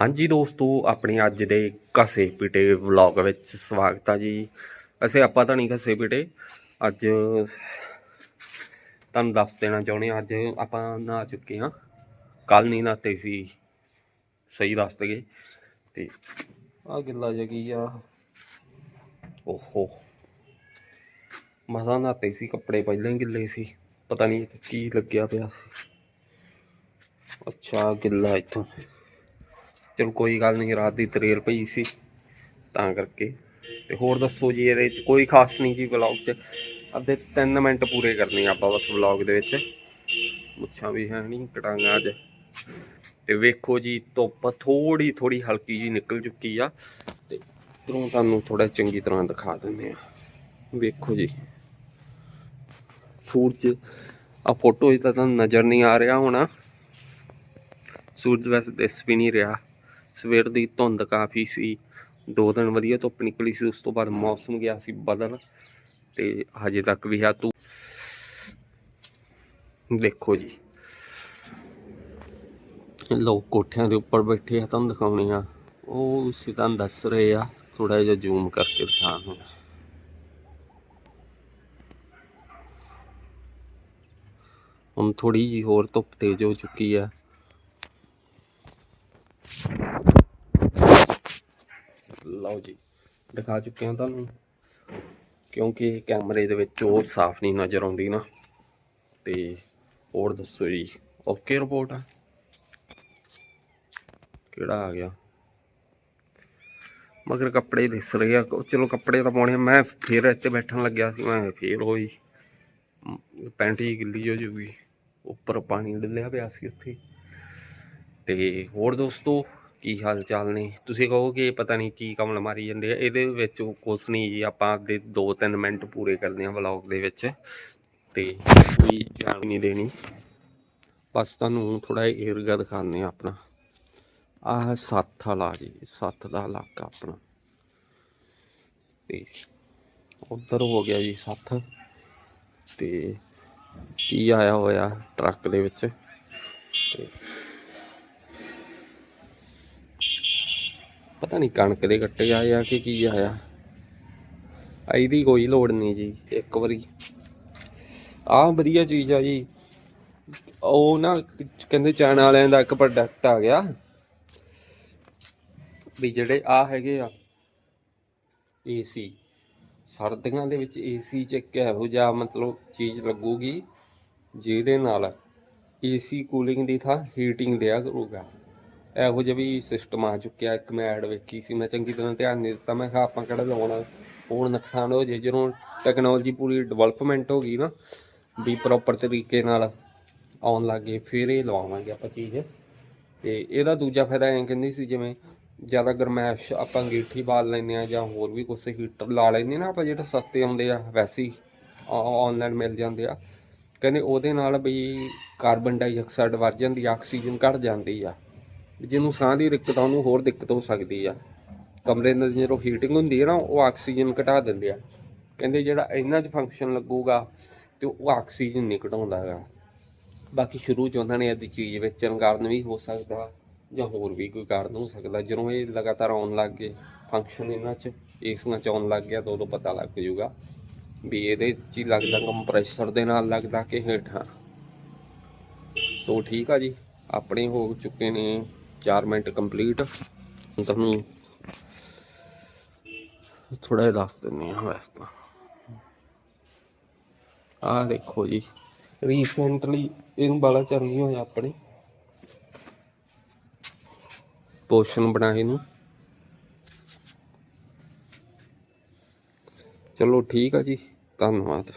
ਹਾਂਜੀ ਦੋਸਤੋ, ਆਪਣੇ ਅੱਜ ਦੇ ਘਸੇ ਪਿਟੇ ਵਲੌਗ ਵਿੱਚ ਸਵਾਗਤ ਆ ਜੀ। ਅਸੀਂ ਆਪਾਂ ਤਾਂ ਨਹੀਂ ਘਸੇ ਪਿਟੇ। ਅੱਜ ਤੁਹਾਨੂੰ ਦੱਸ ਦੇਣਾ ਚਾਹੁੰਦੇ ਹਾਂ, ਅੱਜ ਆਪਾਂ ਨਹਾ ਚੁੱਕੇ ਹਾਂ। ਕੱਲ ਨਹੀਂ ਨਹਾਤੇ ਸੀ। ਸਹੀ ਦੱਸ ਦਗੇ ਤੇ ਆ ਗਿੱਲਾ ਜਿਹਾ ਕੀ ਆ? ਓਹੋ। ਮਜ਼ਾ ਨਹਾਤੇ ਸੀ, ਕੱਪੜੇ ਪਹਿਲਾਂ ਹੀ ਗਿੱਲੇ ਸੀ। ਪਤਾ ਨਹੀਂ ਕੀ ਲੱਗਿਆ ਪਿਆ ਸੀ। ਅੱਛਾ ਗਿੱਲਾ ਇੱਥੋਂ। ਚਲ ਕੋਈ ਗੱਲ ਨਹੀਂ, ਰਾਤ ਦੀ ਤਰੇਲ ਪਈ ਸੀ, ਤਾਂ ਕਰਕੇ। ਤੇ ਹੋਰ ਦੱਸੋ ਜੀ, ਇਹਦੇ ਵਿੱਚ ਕੋਈ ਖਾਸ ਨਹੀਂ ਜੀ ਵਲੌਗ 'ਚ। ਅੱਧੇ 3 ਮਿੰਟ ਪੂਰੇ ਕਰਨੇ ਆਪਾਂ ਬਸ ਵਲੌਗ ਦੇ ਵਿੱਚ। ਮੁੱਛਾਂ ਵੀ ਹੈ ਨਹੀਂ ਕਟਾਂਗਾ ਅੱਜ। ਤੇ ਵੇਖੋ ਜੀ, ਧੁੱਪ ਥੋੜੀ ਥੋੜੀ ਹਲਕੀ ਜੀ ਨਿਕਲ ਚੁੱਕੀ ਆ। ਤੇ ਇਧਰੋਂ ਤੁਹਾਨੂੰ ਥੋੜਾ ਚੰਗੀ ਤਰ੍ਹਾਂ ਦਿਖਾ ਦਿੰਦੇ ਆ। ਵੇਖੋ ਜੀ। ਸੂਰਜ ਆ ਫੋਟੋ 'ਚ ਤਾਂ ਤੁਹਾਨੂੰ ਨਜ਼ਰ ਨਹੀਂ ਆ ਰਿਹਾ ਹੋਣਾ। ਸੂਰਜ ਵੈਸੇ ਦਿਸ ਵੀ ਨਹੀਂ ਰਿਹਾ। ਸਵੇਰ ਦੀ ਧੁੰਦ ਕਾਫੀ ਸੀ, ਦੋ ਦਿਨ ਵਧੀਆ ਧੁੱਪ ਨਿਕਲੀ ਸੀ, ਉਸ ਤੋਂ ਬਾਅਦ ਮੌਸਮ ਗਿਆ ਸੀ ਬਦਲ ਤੇ ਹਜੇ ਤੱਕ ਵੀ ਆ ਤੂੰ ਦੇਖੋ ਜੀ। ਲੋਕ ਕੋਠਿਆਂ ਦੇ ਉੱਪਰ ਬੈਠੇ ਆ, ਤੁਹਾਨੂੰ ਦਿਖਾਉਣੇ ਆ। ਉਹ ਸੀ ਤੁਹਾਨੂੰ ਦੱਸ ਰਹੇ ਆ ਥੋੜਾ ਜਿਹਾ ਜ਼ੂਮ ਕਰਕੇ ਦਿਖਾ ਨੂੰ ਹੁਣ ਥੋੜੀ ਜੀ ਹੋਰ ਧੁੱਪ ਤੇਜ਼ ਹੋ ਚੁੱਕੀ ਆ। ਲਓ ਜੀ ਦਿਖਾ ਚੁੱਕੇ ਹਾਂ ਤੁਹਾਨੂੰ। ਕਿਉਂਕਿ ਕੈਮਰੇ ਦੇ ਵਿੱਚ ਉਹ ਸਾਫ਼ ਨਹੀਂ ਨਜ਼ਰ ਆਉਂਦੀ ਨਾ। ਤੇ ਹੋਰ ਦੱਸੋ ਜੀ ਓਕੇ ਰਿਪੋਰਟ ਆ। ਕਿਹੜਾ ਆ ਗਿਆ? ਮਗਰ ਕੱਪੜੇ ਦਿਸ ਰਹੇ ਆ। ਚਲੋ ਕੱਪੜੇ ਤਾਂ ਪਾਉਣੇ ਮੈਂ ਫੇਰ ਇੱਥੇ ਬੈਠਣ ਲੱਗਿਆ ਸੀ ਮੈਂ ਫੇਰ ਹੋਈ ਮ, ਪੈਂਟ ਹੀ ਗਿੱਲੀ ਹੋ ਜੂਗੀ। ਉੱਪਰ ਪਾਣੀ ਡਿੱਲਿਆ ਪਿਆ ਸੀ ਉੱਥੇ। ਤੇ ਹੋਰ ਦੋਸਤੋ ਕੀ ਹਾਲ ਚਾਲ ਨੇ? ਤੁਸੀਂ ਕਹੋਗੇ ਪਤਾ ਨਹੀਂ ਕੀ ਕਮਲ ਮਾਰੀ ਜਾਂਦੇ ਆ। ਇਹਦੇ ਵਿੱਚ ਕੁਛ ਨਹੀਂ ਜੀ, ਆਪਾਂ ਦੇ 2-3 ਮਿੰਟ ਪੂਰੇ ਕਰਦੇ ਆ ਵਲੌਗ ਦੇ ਵਿੱਚ। ਤੇ ਕੋਈ ਜਾਣ ਨਹੀਂ ਦੇਣੀ। ਬਸ ਤੁਹਾਨੂੰ ਥੋੜਾ ਏਰੀਆ ਦਿਖਾਉਂਦੇ ਆ ਆਪਣਾ। ਆਹ ਸੱਤ ਵਾਲਾ ਜੀ ਸੱਤ ਦਾ ਇਲਾਕਾ ਆਪਣਾ। ਤੇ ਉਧਰ ਹੋ ਗਿਆ ਜੀ ਸੱਤ ਤੇ ਕੀ ਆਇਆ ਹੋਇਆ ਟਰੱਕ ਦੇ ਵਿੱਚ? ਤੇ ਪਤਾ ਨਹੀਂ ਕਣਕ ਦੇ ਕੱਟੇ ਆਏ ਆ ਕਿ ਕੀ ਆਇਆ। ਆ ਇਹਦੀ ਕੋਈ ਲੋੜ ਨਹੀਂ ਜੀ, ਇੱਕ ਵਾਰੀ। ਆ ਵਧੀਆ ਚੀਜ਼ ਆ ਜੀ। ਉਹ ਨਾ ਕਹਿੰਦੇ ਚਾਈਨਾ ਵਾਲਿਆਂ ਦਾ ਇੱਕ ਪ੍ਰੋਡਕਟ ਆ ਗਿਆ। ਵੀ ਜਿਹੜੇ ਆ ਹੈਗੇ ਆ ਏਸੀ ਸਰਦੀਆਂ ਦੇ ਵਿੱਚ ਏਸੀ ਚ ਇੱਕ ਇਹੋ ਜਿਹਾ ਮਤਲਬ ਚੀਜ਼ ਲੱਗੂਗੀ, ਜਿਹਦੇ ਨਾਲ ਏਸੀ ਕੂਲਿੰਗ ਦੀ ਥਾਂ ਹੀਟਿੰਗ ਦਿਆ ਕਰੂਗਾ। ਇਹੋ ਜਿਹਾ ਵੀ ਸਿਸਟਮ ਆ ਚੁੱਕਿਆ, ਇੱਕ ਮੈਂ ਐਡ ਵੇਖੀ ਸੀ, ਮੈਂ ਚੰਗੀ ਤਰ੍ਹਾਂ ਧਿਆਨ ਨਹੀਂ ਦਿੱਤਾ, ਮੈਂ ਕਿਹਾ ਆਪਾਂ ਕਿਹੜਾ ਲਾਉਣਾ, ਹੁਣ ਨੁਕਸਾਨ ਹੋ ਜੇ ਜਦੋਂ ਟੈਕਨੋਲੋਜੀ ਪੂਰੀ ਡਿਵੈਲਪਮੈਂਟ ਹੋ ਗਈ ਨਾ, ਵੀ ਪ੍ਰੋਪਰ ਤਰੀਕੇ ਨਾਲ ਆਉਣ ਲੱਗੇ ਫਿਰ ਇਹ ਲਵਾਵਾਂਗੇ ਆਪਾਂ ਚੀਜ਼। ਤੇ ਇਹਦਾ ਦੂਜਾ ਫਾਇਦਾ ਐਂ ਕਹਿੰਦੀ ਸੀ, ਜਿਵੇਂ ਜ਼ਿਆਦਾ ਗਰਮੈਸ਼ ਆਪਾਂ ਅੰਗੀਠੀ ਬਾਲ ਲੈਂਦੇ ਆ ਜਾਂ ਹੋਰ ਵੀ ਕੁਛ ਹੀਟਰ ਲਾ ਲੈਂਦੇ ਨਾ ਆਪਾਂ, ਜਿਹੜੇ ਸਸਤੇ ਆਉਂਦੇ ਆ, ਵੈਸੇ ਹੀ ਆਨਲਾਈਨ ਮਿਲ ਜਾਂਦੇ ਆ। ਕਹਿੰਦੇ ਉਹਦੇ ਨਾਲ ਵੀ ਕਾਰਬਨ ਡਾਈਆਕਸਾਈਡ ਵੱਧ ਜਾਂਦੀ ਆਕਸੀਜਨ ਘਟ ਜਾਂਦੀ ਆ। ਜਿਹਨੂੰ ਸਾਹ ਦੀ ਦਿੱਕਤ ਆ, ਉਹਨੂੰ ਹੋਰ ਦਿੱਕਤ ਹੋ ਸਕਦੀ ਆ। ਕਮਰੇ ਨਾਲ ਜਦੋਂ ਹੀਟਿੰਗ ਹੁੰਦੀ ਹੈ ਨਾ, ਉਹ ਆਕਸੀਜਨ ਘਟਾ ਦਿੰਦੇ ਆ। ਕਹਿੰਦੇ ਜਿਹੜਾ ਇਹਨਾਂ 'ਚ ਫੰਕਸ਼ਨ ਲੱਗੂਗਾ ਤੇ ਉਹ ਆਕਸੀਜਨ ਨਹੀਂ ਘਟਾਉਂਦਾ ਹੈਗਾ ਬਾਕੀ ਸ਼ੁਰੂ 'ਚ ਉਹਨਾਂ ਨੇ ਇਹਦੀ ਚੀਜ਼ ਵੇਚਣ ਕਾਰਨ ਵੀ ਹੋ ਸਕਦਾ, ਜਾਂ ਹੋਰ ਵੀ ਕੋਈ ਕਾਰਨ ਹੋ ਸਕਦਾ। ਜਦੋਂ ਇਹ ਲਗਾਤਾਰ ਆਉਣ ਲੱਗ ਗਏ ਫੰਕਸ਼ਨ ਇਹਨਾਂ 'ਚ ਇਸ 'ਚ ਆਉਣ ਲੱਗ ਗਿਆ ਤਾਂ ਉਦੋਂ ਪਤਾ ਲੱਗ ਜੂਗਾ ਵੀ ਇਹਦੇ 'ਚ ਹੀ ਲੱਗਦਾ ਕੰਪਰੈਸਰ ਦੇ ਨਾਲ ਲੱਗਦਾ ਕਿ ਹੇਠਾਂ। ਸੋ ਠੀਕ ਆ ਜੀ, ਆਪਣੇ ਹੋ ਚੁੱਕੇ ਨੇ। 4 ਮਿੰਟ ਕੰਪਲੀਟ ਹੁਣ ਤੁਹਾਨੂੰ ਥੋੜਾ ਜਿਹਾ ਦੱਸ ਦਿੰਦੇ ਆ ਵੈਸੇ ਤਾਂ। ਆਹ ਦੇਖੋ ਜੀ ਰੀਸੈਂਟਲੀ ਇਹਨੂੰ ਬਾਲਾ ਚਿਰ ਹੋਇਆ ਆਪਣੇ। ਪੋਸ਼ਨ ਬਣਾਏ ਨੂੰ ਚਲੋ ਠੀਕ ਆ ਜੀ, ਧੰਨਵਾਦ।